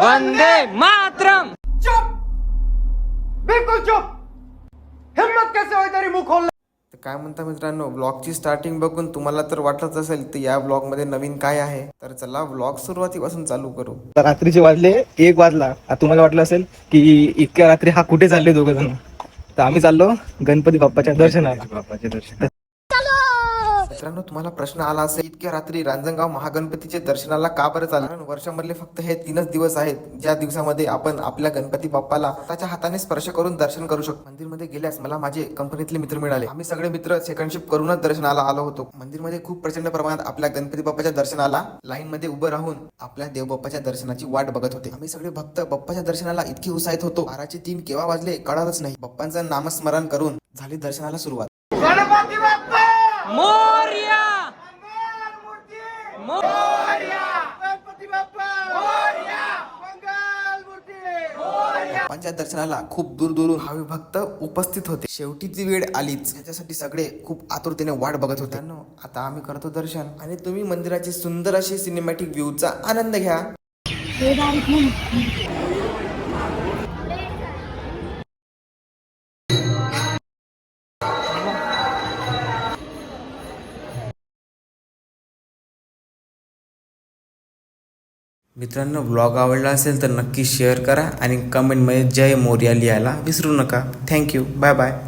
वंदे मातरम। चुप। बिल्कुल चुप। हिम्मत कैसे हुई तेरी मुंह खोलने? तर काय म्हणता मित्रांनो ब्लॉगची स्टार्टिंग बघून तुम्हाला तर वाटत असेल तर या ब्लॉगमध्ये नवीन काय आहे. तर चला ब्लॉग सुरुवातीपासून चालू करू. तर रात्रीचे वाजले एक वाजला. आता तुम्हाला वाटलं असेल की इतक्या रात्री हा कुठे चालले दोघ जण? तर आम्ही चाललो गणपती बाप्पाच्या दर्शनाला. बाप्पाच्या दर्शन मित्रांनो तुम्हाला प्रश्न आला असेल इतक्या रात्री रांजणगाव महागणपतीचे दर्शनाला का बरं चाललं? कारण वर्षामधले फक्त हे तीनच दिवस आहेत ज्या दिवसामध्ये आपण आपल्या गणपती बाप्पाला त्याच्या हाताने स्पर्श करून दर्शन करू शकतो. मंदिरमध्ये गेल्यास मला माझे कंपनीतले मित्र मिळाले. आम्ही सगळे मित्र सेकंड शिफ्ट करूनच दर्शनाला आलो होतो. मंदिरमध्ये खूप प्रचंड प्रमाणात आपल्या गणपती बाप्पाच्या दर्शनाला लाईन मध्ये उभं राहून आपल्या देव बाप्पाच्या दर्शनाची वाट बघत होते. आम्ही सगळे भक्त बाप्पाच्या दर्शनाला इतके उत्साहित होतो. बाराचे तीन केव्हा वाजले कळालच नाही. बाप्पांचं नामस्मरण करून झाली दर्शनाला सुरुवात गणपति बाप्पा मोर्या मंगल मूर्ति मोर्या गणपति बाप्पा मोरया मंगल मूर्ति बाप्पांच्या दर्शनाला खूप दूर दूरून भावी भक्त उपस्थित होते. शेवटी ती वेळ आलीच. याच्यासाठी सगळे खूप आतुरतेने वाट बघत होते. आता आम्ही करतो दर्शन. आणि तुम्ही मंदिराची सुंदर अशी सिनेमॅटिक व्ह्यूचा आनंद घ्या. मित्रांनो ब्लॉग आवडला असेल तर नक्की शेअर करा आणि कमेंटमध्ये जय मोर्या लिहायला विसरू नका. Thank you bye bye